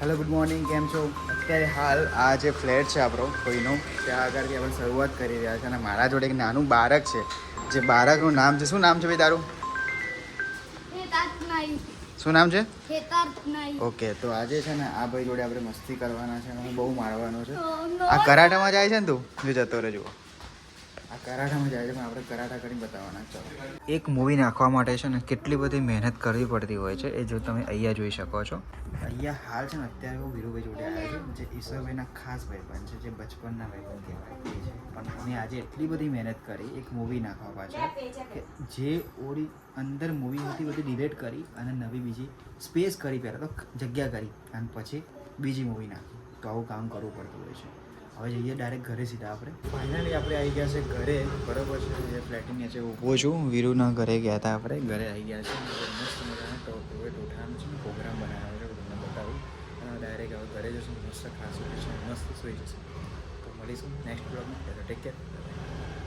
Hello good morning કેમ છો? અત્યારે હાલ આ જે ફ્લેટ છે આપણો કોઈનો ત્યાં આગળથી આપણે શરૂઆત કરી રહ્યા છે અને મારા જોડે એક નાનું બાળક છે જે બાળકનું નામ છે. શું નામ છે ભાઈ તારું? શું નામ છે? ઓકે તો આજે છે ને આ ભાઈ જોડે આપણે મસ્તી કરવાના છે અને હું બહુ મારવાનો છે. આ કરાટામાં જાય છે ને તું? જો જતો રહે જુઓ આ કરાટામાં જાય છે આપણે કરાટા કરીને બતાવવાના ચાલો એક મૂવી નાખવા માટે છે ને કેટલી બધી મહેનત કરવી પડતી હોય છે એ જો તમે અહીંયા જોઈ શકો છો. અહીંયા હાલ છે ને અત્યારે હું વીરુભાઈ જોડે આવ્યો છું જે ઈશ્વરભાઈના ખાસ ભાઈબંધ છે જે બચપનના ભાઈબંધ કહેવાય. છે પણ અમે આજે એટલી બધી મહેનત કરી એક મૂવી નાખવા પાછળ કે જે ઓરી અંદર મૂવી હતી બધી ડિલેટ કરી અને નવી બીજી સ્પેસ કરી પહેલાં તો જગ્યા કરી અને પછી બીજી મૂવી નાખી. તો આવું કામ કરવું પડતું હોય છે. હવે જઈએ ડાયરેક્ટ ઘરે સીધા આપણે. ફાઇનલી આપણે આવી ગયા છે ઘરે, બરોબર છે. જે ફ્લેટની નીચે ઊભો છું. વીરુના ઘરે ગયા હતા આપણે. ઘરે આવી ગયા છે. મસ્ત મજાના હવે ટોઠાનો છે. પ્રોગ્રામ બનાવ્યો છે, તમને બતાવું. ડાયરેક્ટ હવે ઘરે જશું. મસ્ત છે મસ્ત સુઈ જશું તો મળીશું નેક્સ્ટ બ્લોગમાં ટેક કેર